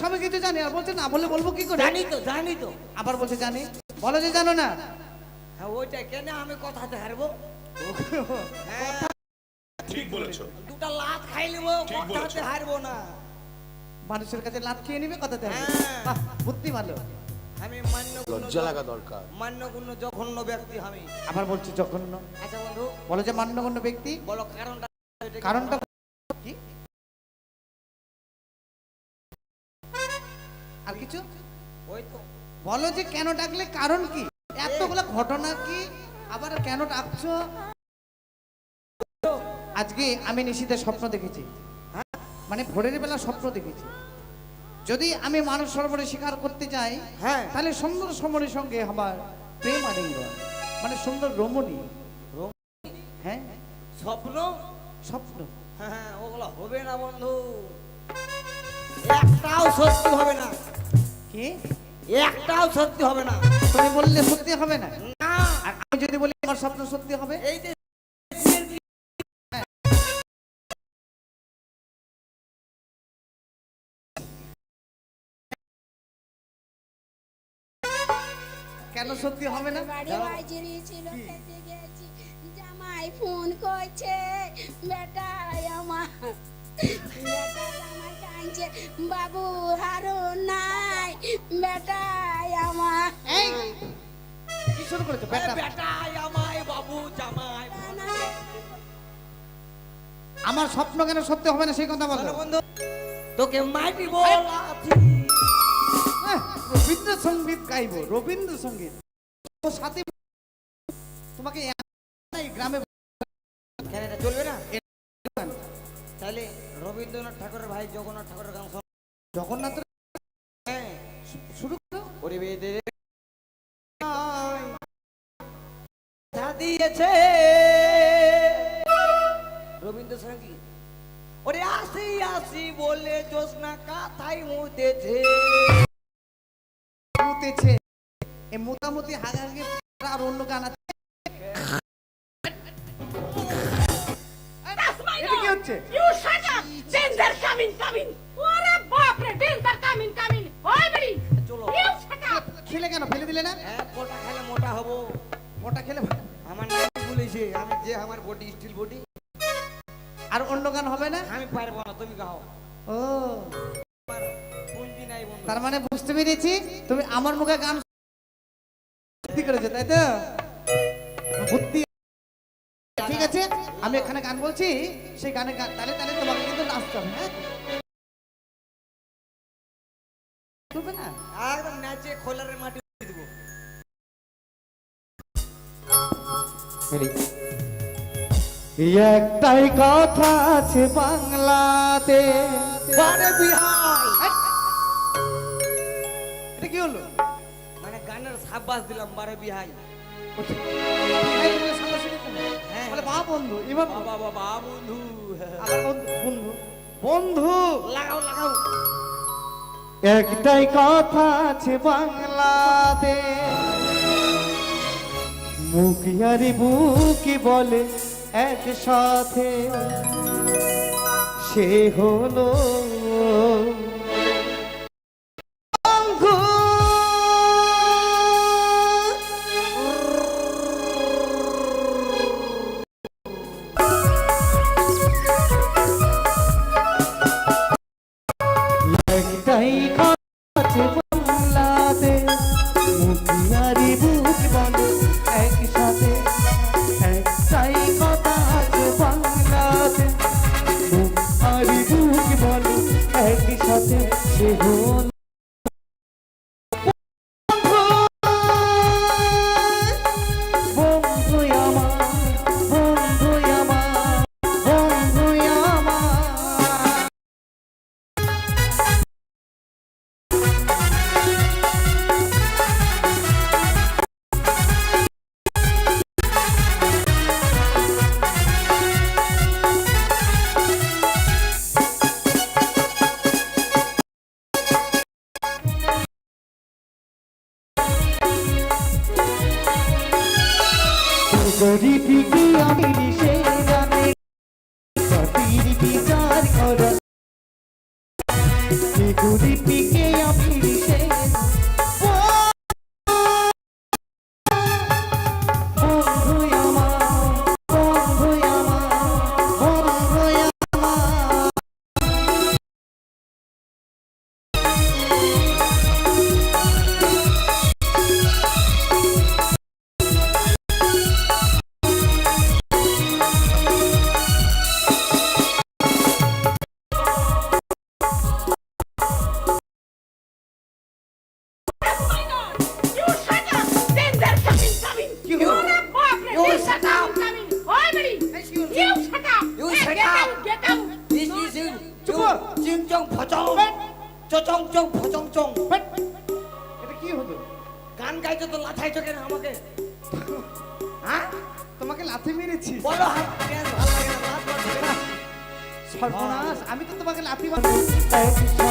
সবই কিছু জানি আর বলছে না বলে বলব কি করে? জানি তো জানি তো। আবার বলছে জানি। বলো যে জানো না। হ্যাঁ ওইটা কেন আমি কথাতে হারবো ঠিক বলেছ। দুটা লাত খাই নেব কথাতে। হারবো না। মানুষের কাছে লাভ খেয়ে নিবে কথা দেবে হ্যাঁ। বাহ, বুদ্ধি ভালো। আমি মান্য লজ্জা লাগা দরকার। মান্য মান্যগুণ্য জঘন্য ব্যক্তি আমি। আবার বলছে জঘন্য। আচ্ছা বন্ধু। বলো যে মান্যগণ্য ব্যক্তি? বলো কারণটা। কারণটা কিছু? ওই তো বলো যে কেন ডাকলে কারণ কি? এতগুলো ঘটনা কি? আবার কেন ডাকছো? আজকে আমি নিশীতে স্বপ্ন দেখেছি। মানে ভোরের বেলা স্বপ্ন দেখেছি। যদি আমি মানুষ সরোবরে শিকার করতে যাই হ্যাঁ। তাহলে সুন্দর সমরের সঙ্গে আমার প্রেম আলিঙ্গন মানে সুন্দর রমণী। হ্যাঁ? স্বপ্ন? স্বপ্ন। হ্যাঁ ওগুলো হবে না বন্ধু। একটাও সত্যি হবে না। কি? একটাও সত্যি হবে না। তুমি বললে সত্যি হবে না? না। আর আমি যদি বলি আমার স্বপ্ন সত্যি হবে? এই যে কেন সত্যি হবে না? বাড়ি খেতে গেছি জামাই ফোন করছে বেটা আমার বেটা জামাই বাবু হারো নাই বেটা আমার এই কি শুরু করেছ বেটা? বেটা আমায় বাবু জামাই। আমার স্বপ্ন কেন সত্যি হবে না সেই কথা বলো। বন্ধু তোকে মাটি বল আহ, রবীন্দ্রসঙ্গীত গাইবো রবীন্দ্রসঙ্গীত তো সাথে তোমাকে গ্রামে এটা চলবে না? তাহলে রবীন্দ্রনাথ ঠাকুরের ভাই জগন্নাথ ঠাকুরের গান জগন্নাথ করো ওরে বেদে কথা দিয়েছে। রবীন্দ্রসঙ্গীত। ওরে আসি আসি বলে জোসনা কাথাই মুতেছে। মুতেছে। এই মোটামুটি হাগাহাগি আর অন্য গান আছে কি হচ্ছে। shut up! Danger coming, coming! ওরে বাপ রে, danger coming, coming! ওই বেরি! চলো You shut up! খেলে কেন? ফেলে দিলে না? হ্যাঁ খেলে মোটা হব। ওটা খেলে আমার নাম বলেছে আমি যে আমার বডি স্টিল বডি আর অন্য গান হবে না? আমি পারব না তুমি গাও। ও। তার মানে বুঝতে পেরেছি? তুমি আমার মুখে গান বুদ্ধি করেছ তাই তো? বুদ্ধি ঠিক আছে আমি এখানে গান বলছি সেই গানে গান তাহলে তাহলে তোমাকে কিন্তু নাচতে হবে হ্যাঁ? না নাচে খোলারের মাটি দেবো। একটাই কথা আছে বাংলাতে। বারে বিহাই। এটা কি হলো? মানে গানের সাব্বাস দিলাম বারে বিহাই। হ্যাঁ। বা বন্ধু এবার বাবা বাবা বন্ধু বন্ধু। বন্ধু বন্ধু। লাগাও লাগাও। একটাই কথা আছে বাংলাতে। মুখিয়ারি বুকি বলে একসাথে। সে হলো গরিবি কি আমি জানে সতীর বিচার করা পিকে চং ভজং চং এটা কি হতো গান গাইতে তো লাথাইছো কেন আমাকে? হ্যাঁ তোমাকে লাথি মেরেছি? বলো হাত ভালো লাগে না? সর্বনাশ আমি তো তোমাকে লাথি মারছি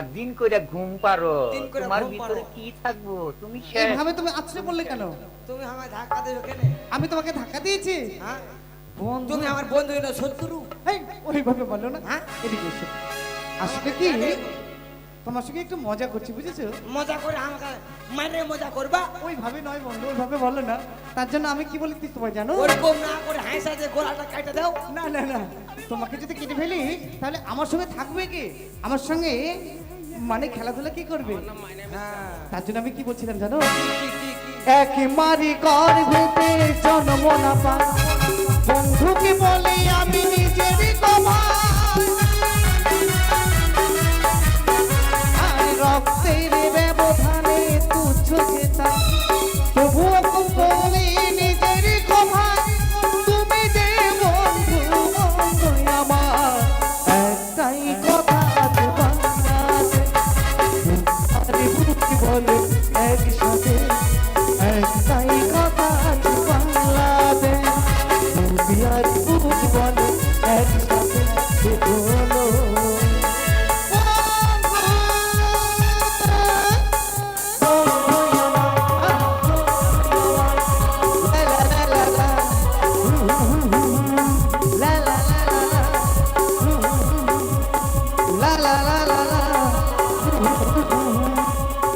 আর দিন করে ঘুম পারো। দিন করে তোমার ভিতরে কি থাকব? তুমি এইভাবে তুমি আছড়ে পড়লে কেন? তুমি আমায় ধাক্কা দেবে কেন? আমি তোমাকে ধাক্কা দিয়েছি? হ্যাঁ। বন্ধু তুমি আমার বন্ধু না শত্রু। এই, ওইভাবে বলল না। হ্যাঁ? এদিকে এসো। আসলে কি? তোমার সঙ্গে একটু মজা করছি বুঝেছ? মজা করে আমাকে মারে মজা করবা? ওইভাবে নয় বন্ধু ওইভাবে বলল না। তার জন্য আমি কি বলি তোমায় জানো? ওরকম না করে হাসা দিয়ে গোলাটা কাটা দাও। না না না। তোমাকে যদি কেটে ফেলি তাহলে আমার সঙ্গে থাকবে কি? আমার সঙ্গে মানে খেলাধুলা কি করবে? হ্যাঁ। তার জন্য আমি কি বলছিলাম জানো? এক মারি গর্ভেতে জন্ম না পা। বন্ধুকে বলি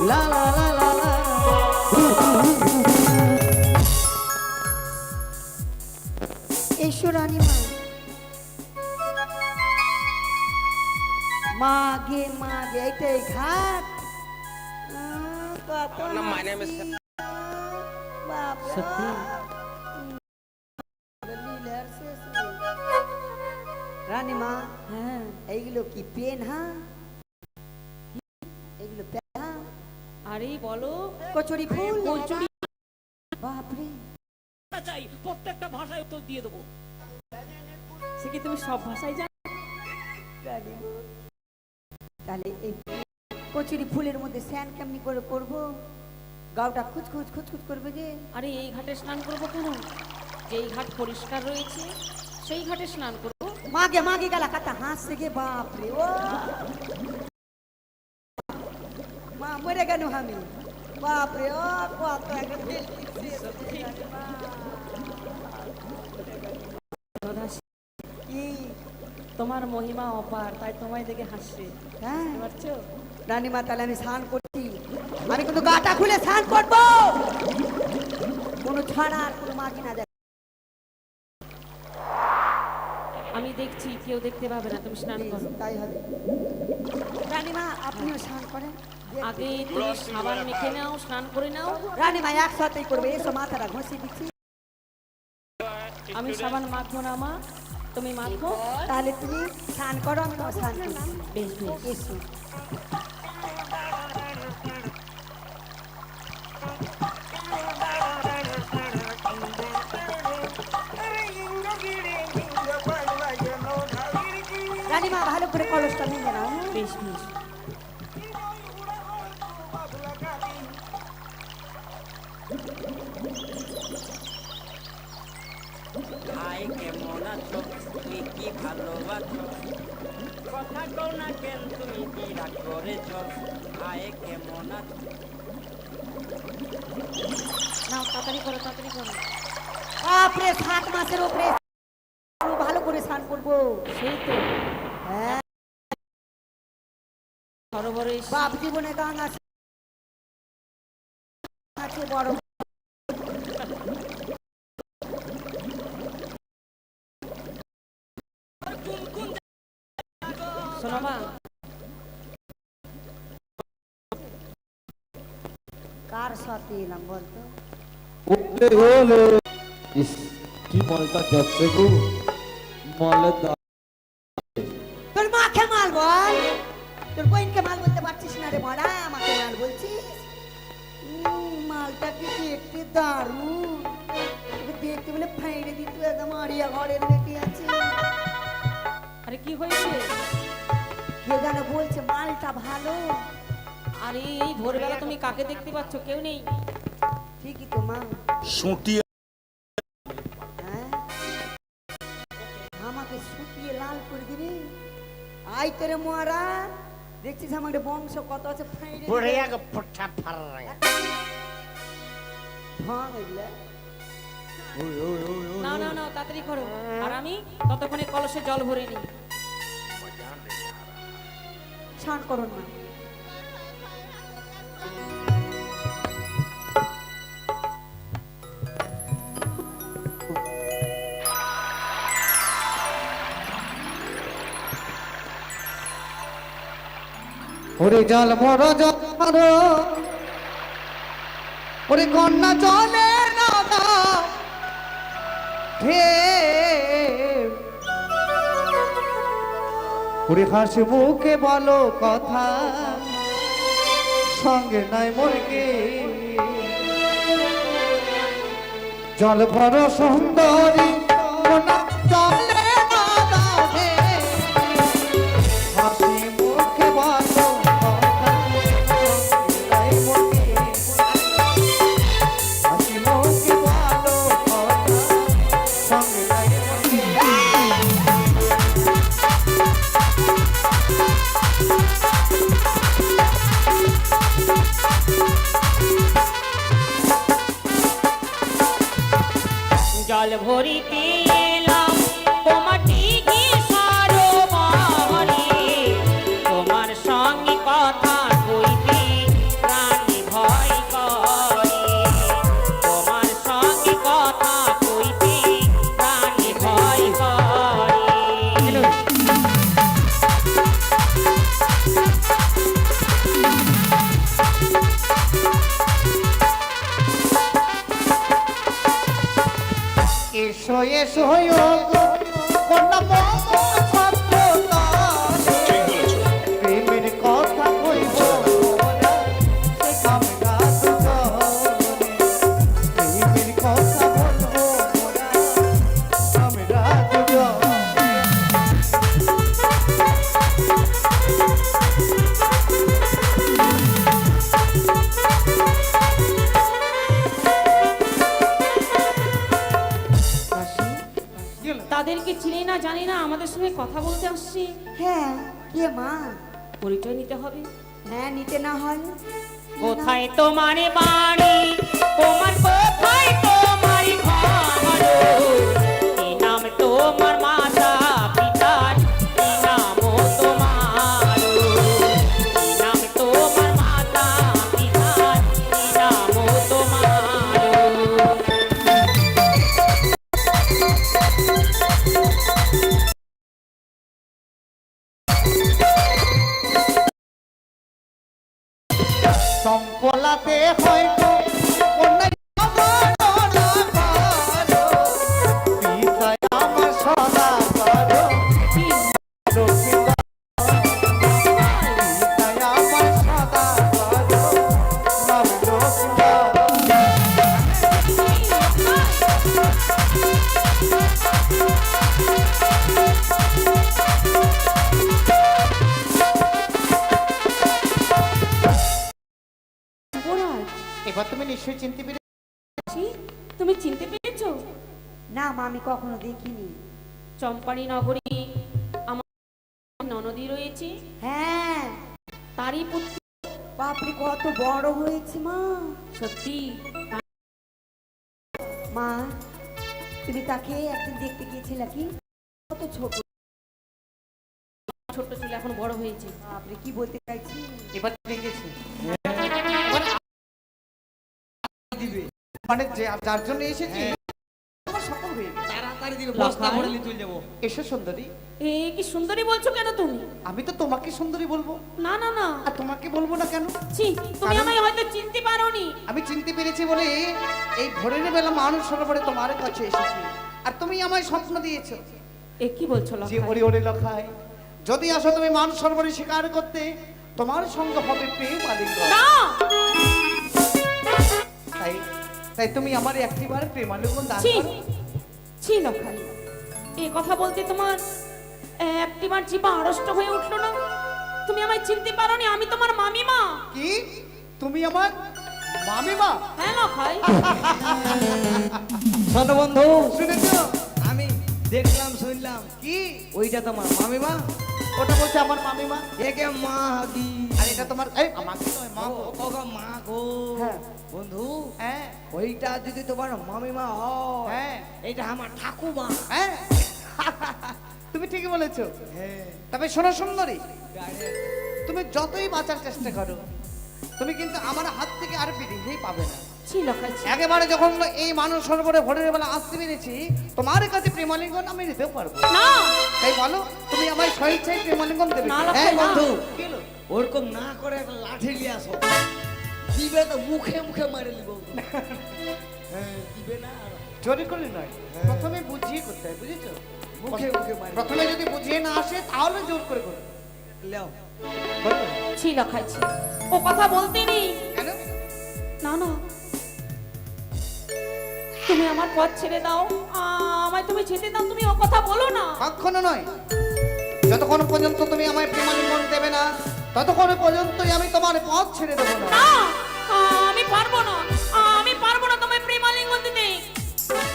La la la la la. এসো রানীমা মা গে মা গে এইটাই ঘাট আহ, কত হাসি। বাপরে, লীলার শেষ নেই। রানীমা হ্যাঁ এইগুলো কি পেন হ্যাঁ আরে বলো। কচুরি ফুল। কচুরি। বাপরে। চাই প্রত্যেকটা ভাষায় উত্তর দিয়ে দেবো। সে কি তুমি সব ভাষায় জানো? তাহলে এই কচুরি ফুলের মধ্যে স্যান কেমনি করে করব? গাওটা খুচখুচ খুচখুচ করবে যে? আরে এই ঘাটে স্নান করব কেন যেই ঘাট পরিষ্কার রয়েছে সেই ঘাটে স্নান করব। মাগে মাগে গেলা কাতা হাসছে গে বাপ রে ও মা মরে গেল আমি। বাপ রে ও কত একটা তোমার মহিমা অপার তাই তোমায় দেখে হাসছে। হ্যাঁ। পারছ? রানীমা তাহলে আমি স্নান করছি। আমি কিন্তু গাটা খুলে স্নান করব। কোনো ছাড়া আর কোনো মাগি না কেউ দেখতে পাবে না তুমি স্নান করো। তাই হবে রানীমা আপনিও স্নান করেন। আগে তুমি সাবান মেখে নাও স্নান করে নাও। রানীমা একসাথেই করবে এসো মাথাটা ঘষে দিচ্ছি। আমি সাবান মাখবো না মা। তুমি মাখো। তাহলে তুমি স্নান করো আমি স্নান করি বেশ বেশ। এসো। করে কলসটা ভেঙে নাও বেশ বেশ ভাই কেমন আছো তুমি কি ভালোবাসো কথা কও না কেন তুমি কি রাগ করেছ ভাই কেমন আছো নাও তাড়াতাড়ি করো তাড়াতাড়ি করো বাপরে সাত মাসের ওপরে ভালো করে স্নান করব সেই তো হ্যাঁ বাপ জীবনে গান আছে। বড়। কার সাথে এলাম বলতো? হলো কি মলটা যাচ্ছে গো? মলের তোর মাকে মাল বল। তোর বোনকে মাল বলতে পারছিস না রে মরা আমাকে মাল বলছিস? মালটা কি দেখতে দারুণ। দেখতে বলে ফাইড়ে দিত একদম আড়িয়া ঘরের বেটি আছে। আরে কি হয়েছে? কে যেন বলছে মালটা ভালো। আরে এই ভোরবেলা তুমি কাকে দেখতে পাচ্ছ? কেউ নেই। ঠিকই তো মা। সুটিয়ে হ্যাঁ? আমাকে শুকিয়ে লাল করে দিবি। আই তোরে মরা দেখছিস আমার বংশ কত আছে? ফাইড়ে পড়ে ভাঙ এগুলা? না না না তাড়াতাড়ি করো। আর আমি ততক্ষণে কলসে জল ভরে নিই। স্নান করুন না। ওরে জল ভরো জল ভরো ওরে কন্যা জলে না ওরে হাসি মুখে বলো কথা। সঙ্গে নাই মরকে জল ভরো সুন্দরী জল ভরিতে এলাম এসো এসো হ্যাঁ কোথায় তোমার বাড়ি এবার তুমি নিশ্চয়ই চিনতে পেরেছি তুমি চিনতে পেরেছ? না মা আমি কখনো দেখিনি। চম্পানি নগরী আমার ননদী রয়েছে। হ্যাঁ। তারই পুত্র। বাপরে কত বড় হয়েছে মা। সত্যি? মা তুমি তাকে একদিন দেখতে গিয়েছিলে কি? কত ছোট। ছোট ছেলে এখন বড় হয়েছে। আপনি কি বলতে চাইছি? এবার দেখেছি। মানে যে যার জন্য এসেছি আমার সফল হয়ে গেছে। তাড়াতাড়ি দিবে বস্তা বস্তা ভরে ভরে নিয়ে চলে যাব এসো সুন্দরী। এ কি সুন্দরী বলছো কেন তুমি? আমি তো তোমাকে সুন্দরী বলব। না না না। আর তোমাকে বলব না কেন? ছি তুমি আমায় হয়তো চিনতে পারোনি। আমি চিনতে পেরেছি বলে এই ভোরের বেলা মানুষ সরোবরে তোমার কাছে এসেছি। আর তুমি আমায় স্বপ্ন দিয়েছ। এ কি বলছো যে লখাই? ওরে ওরে লখায় যদি আসো তুমি মানুষ সরোবরে শিকার করতে তোমার সঙ্গে হবে প্রেম আলিঙ্গন না তাই তাই তুমি আমার একটিবার প্রেম আলিঙ্গন দান করো। ছি লখাই এই কথা বলতে তোমার একটিবার জিবা আড়ষ্ট হয়ে উঠল না? তুমি আমায় চিনতে পারোনি আমি তোমার মামিমা। কি? তুমি আমার মামিমা? হ্যাঁ ভাই শোনো বন্ধু শুনেছো? আমি দেখলাম শুনলাম। কি? ওইটা তোমার মামিমা? ওটা বলছে আমার মামিমা। একে মা দি আর এটা তোমার এই আমাকে নয় মা গো মা গো। হ্যাঁ। বন্ধু হ্যাঁ। ওইটা যদি তোমার মামিমা হয় হ্যাঁ। এটা আমার ঠাকুমা। হ্যাঁ। তুমি ঠিকই বলেছ। হ্যাঁ। তবে শোনো সুন্দরী তুমি যতই বাঁচার চেষ্টা করো তুমি কিন্তু আমার হাত থেকে আর বেরিয়েই পাবে না। একেবারে যখন এই মানুষ সরোবরে ভোরের বেলা আসতে পেরেছি তোমার কাছে প্রেমালিঙ্গন আমি নিতে পারব। না। তাই বলো তুমি আমার স্বেচ্ছায় প্রেমালিঙ্গন দেবে। না, না। বন্ধু। ওরকম না করে লাঠি নিয়ে আসো। দিবে তো মুখে মুখে মারে নিব। হ্যাঁ দিবে না জোরে করে নয়। প্রথমে বুঝিয়ে করতে হয় বুঝেছ? মুখে মুখে মারে প্রথমে যদি বুঝিয়ে না আসে তাহলে জোর করে করবে লেও। ছি লখাই ছি। ও কথা বলতে নেই। কেন? না না। তুমি আমার পথ ছেড়ে দাও। আমায় তুমি যেতে দাও তুমি ও কথা বলো না। কখনো নয়। যতক্ষণ পর্যন্ত তুমি আমায় প্রেমালিঙ্গন দেবে না ততক্ষণ পর্যন্তই আমি তোমার পথ ছেড়ে দেবো না। আমি পারব না। আমি পারব না তোমায় প্রেমালিঙ্গন দিতে।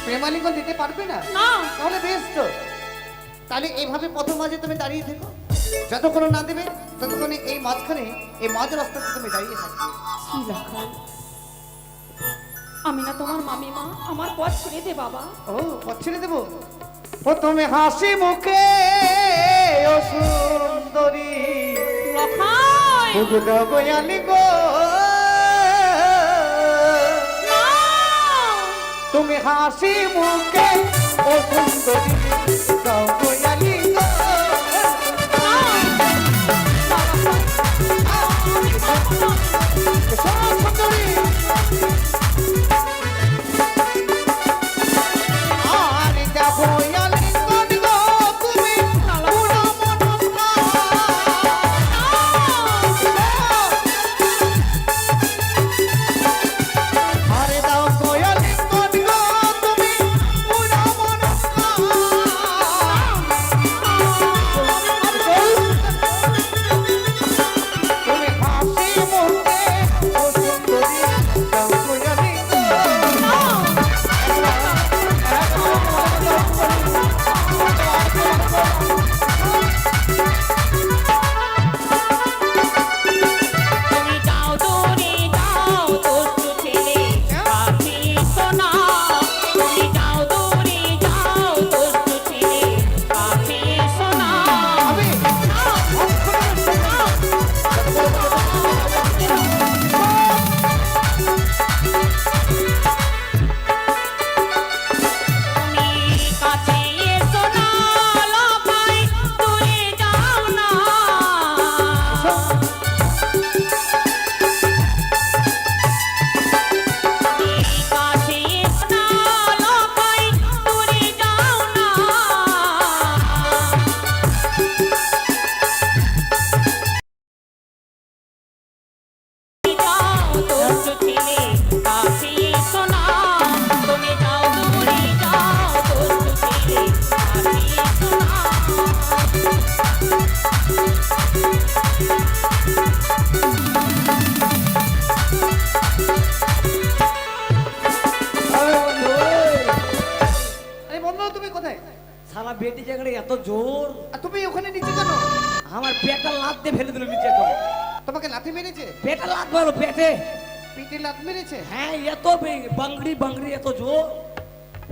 প্রেমালিঙ্গন দিতে পারবে না? না। তাহলে বেশ তো। তাহলে এইভাবে পথের মাঝে তুমি দাঁড়িয়ে থেকো। যতক্ষণ না দেবে ততক্ষণে এই মাঝখানে এই মাঝ রাস্তাতে তুমি দাঁড়িয়ে থাকবে। আমি না তোমার মামিমা আমার পথ ছেড়ে দে বাবা। ও পথ ছেড়ে দেবো? প্রথমে হাসি মুখে ও সুন্দরী। তুমি হাসি মুখে ও সুন্দরী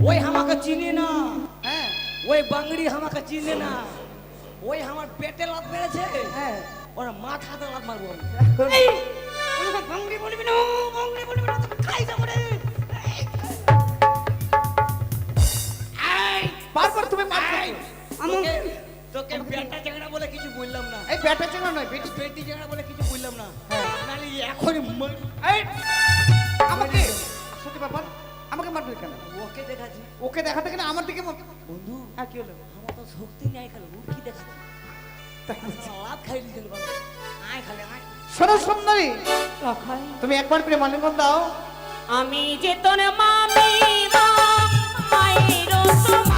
ওই আমাকে চিনে না। হ্যাঁ। ওই বাংড়ি আমাকে চিনে না। ওই আমার পেটে লাত মেরেছে। হ্যাঁ। ওরা মাথাতে লাত মারবো বলবি না বলবি না খাই যাব রে। তুমি মারছো তোকে জায়গা বলে কিছু বললাম না। এই নয় বেটি বলে কিছু বললাম না। নাহলে এখনই এই আমাকে সত্যি ব্যাপার? আমাকে মারবে কেন? ওকে দেখাচ্ছি। ওকে দেখাতে গেলে আমার দিকে বন্ধু হ্যাঁ কি হলো? আমার তো শক্তি নাই খালি উড়কি দেখাচ্ছে লাভ তুমি একবার প্রেম আলিঙ্গন দাও। আমি যে তোর মামি মা মায়ের তোমার